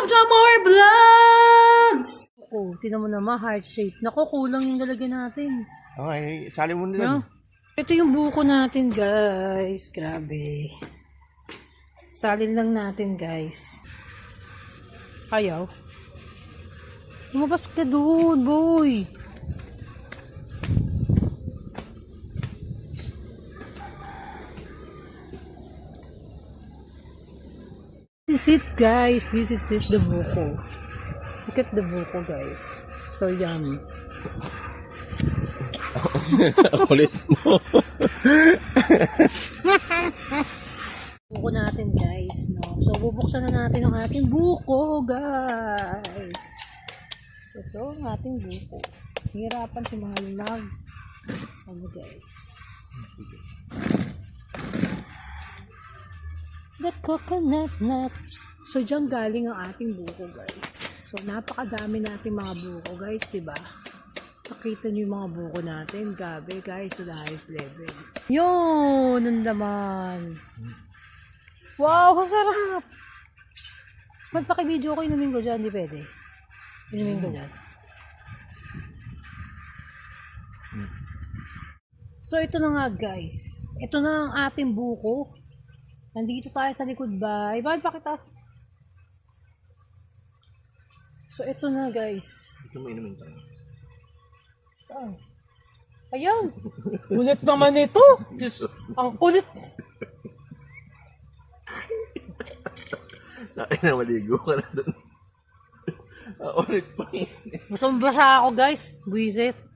Welcome to more vlogs! Oh, tinan mo naman, heart shape. Naku, kulang yung lalagyan natin. Okay, sali mo No? nila. Ito yung buko natin, guys. Grabe. Salin lang natin, guys. Ayaw. Lumabas ka doon, boy. Is it, guys. This is it, the buko. Look at the buko, guys. So yummy. Ulit mo. buko natin guys no so bubuksan na natin ang ating buko guys ito ang ating buko hirapan si mahal mag ano guys that coconut nut so dyan galing ang ating buko guys so napakadami nating mga buko guys diba Nakita niyo yung mga buko natin. Gabi, guys, to the highest level. Yun! Ang laman. Wow, kasarap! Magpakibideo ko, inumin ko dyan. Di pwede. Inumin ko dyan. So, ito na nga, guys. Ito na ang ating buko. Nandito tayo sa likod ba? Iba, pakitas. So, ito na, guys. Ito mo inumin tayo. Saan? Ayan. Kulit naman ito. Diyos, ang kulit. Ay na, maligo ka na doon. Ulit pa yun. Basang basa ako guys. Buisit.